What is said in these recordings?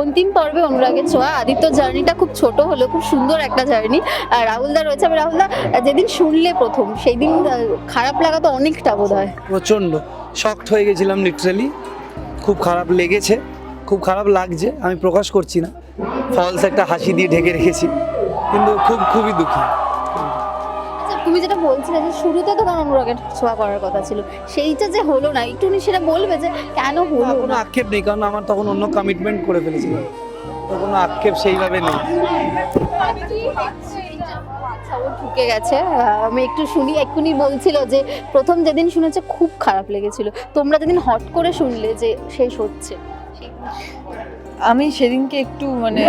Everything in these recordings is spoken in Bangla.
অন্তিম পর্বে অনুরাগের ছোঁয়া। আদিত্য জার্নিটা খুব ছোট হলো খুব সুন্দর একটা জার্নি আর রাহুলদা রয়েছে। আমি রাহুলদা যেদিন শুনলে প্রথম সেই দিন খারাপ লাগা তো অনেকটা বোধ হয়। প্রচণ্ড। শকড হয়ে গেছিলাম লিটারালি খুব খারাপ লেগেছে। খুব খারাপ লাগছে। আমি প্রকাশ করছি না। ফলস একটা হাসি দিয়ে ঢেকে রেখেছি। কিন্তু খুব, খুবই দুঃখী। তুমি যেটা বলছিলে যে শুরুতে তো কারণ অনুরাগের ছোঁয়া করার কথা ছিল সেইটা যে হলো না একটু সেটা বলবে যে কেন হলো কোনো আক্ষেপ নেই কারণ আমার তখন অন্য কমিটমেন্ট করে ফেলেছিলাম তো কোনো আক্ষেপ সেইভাবে নেই। আচ্ছা ও ঢুকে গেছে। আহ, আমি একটু শুনি এক্ষুনি বলছিল যে প্রথম যেদিন শুনেছে খুব খারাপ লেগেছিল। তোমরা যেদিন হট করে শুনলে যে শেষ হচ্ছে। আমি সেদিনকে একটু মানে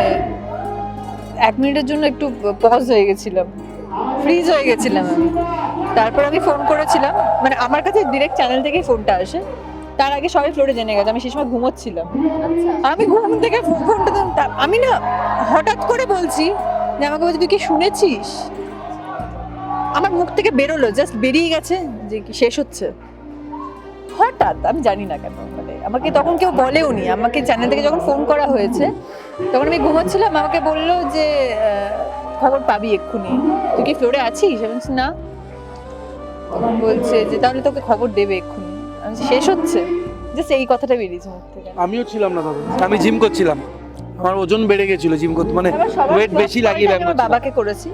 এক মিনিটের জন্য একটু পজ হয়ে গেছিলাম। ফ্রিজ হয়ে গেছিলাম আমি। তারপর আমি ফোন করেছিলাম মানে আমার কাছে ডিরেক্ট চ্যানেল থেকেই ফোনটা আসে। তার আগে সবাই ফ্লোরে জেনে গেছে আমি সেই সময় ঘুমোচ্ছিলাম। আমি ঘুম থেকে ফোনটা আমি না হঠাৎ করে বলছি যে আমাকে বলছি তুই কি শুনেছিস? আমার মুখ থেকে বেরোলো জাস্ট বেরিয়ে গেছে যে কি শেষ হচ্ছে। হঠাৎ আমি জানি না কেন মানে আমাকে তখন কেউ বলেও নি। আমাকে চ্যানেল থেকে যখন ফোন করা হয়েছে তখন আমি ঘুমাচ্ছিলাম আমাকে বলল যে খবর পাবি এক্ষুনি। তুই কি ফ্লোরে আছিস? আমি বলছি, না। তখন বলছে যে তাহলে তোকে খবর দেবে এক্ষুনি। আমি বলছি, শেষ হচ্ছে? জাস্ট এই কথাটা বেরিয়েছে মুখ থেকে। আমিও ছিলাম না তখন আমি জিম করছিলাম। আমার ওজন বেড়ে গেছিল জিম করতে। মানে আবার সবার ওয়েট বেশি লাগিয়ে ব্যায়াম আমার করছিলাম। বাবাকে করেছি।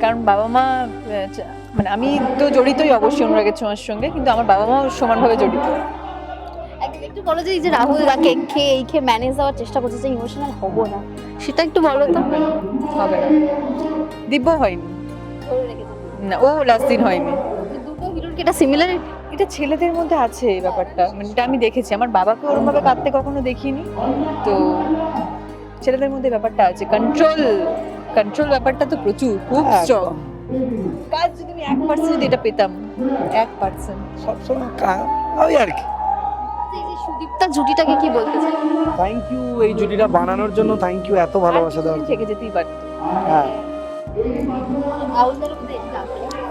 কারণ বাবা মা আহ, মানে আমি তো জড়িতই অবশ্যই অনুরাগের ছোঁয়ার সঙ্গে কিন্তু আমার বাবা মাও সমানভাবে জড়িত। একটু বলো যে এই যে রাহুল কেক খেয়ে এই খেয়ে ম্যানেজ দেওয়ার চেষ্টা করছে যে ইমোশনাল হব না? সেটা একটু বলো তো। হবে না। দিব্য হয়নি। না ও লাস্ট দিন হয়নি। দুটো হিরোর কি এটা সিমিলার এটা ছেলেদের মধ্যে আছে এই ব্যাপারটা। মানে এটা আমি দেখেছি। আমার বাবাকে ওরমভাবে কাঁদতে কখনো দেখিনি। তো ছেলেদের মধ্যে ব্যাপারটা আছে। কন্ট্রোল কন্ট্রোল ব্যাপারটা তো প্রচুর খুব স্ট্রং কাজ যদি আমি এক পার্সেন্ট এটা পেতাম এক পার্সেন্ট সবসময় কা- ওই আর কি। সুদীপ্তা জুটিটাকে কি বলতে চাই থ্যাংক ইউ এই জুটিটা বানানোর জন্য থ্যাংক ইউ এত ভালোবাসা দেওয়ার জন্য। থেকে যেতেই পারত? হ্যাঁ।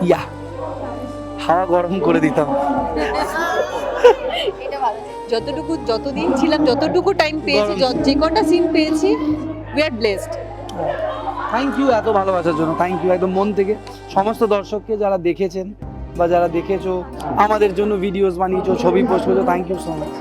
ইয়া হাওয়া গরম করে দিতাম। এটা ভালো। যতটুকু যতদিন ছিলাম যতটুকু টাইম পেয়েছি যত- যে কটা সিন পেয়েছি we are blessed thank you এত ভালোবাসার জন্য। থ্যাংক ইউ একদম মন থেকে। সমস্ত দর্শককে যারা দেখেছেন বা যারা দেখেছ আমাদের জন্য ভিডিওস বানিয়েছো ছবি পোস্ট করেছ থ্যাংক ইউ সো মাচ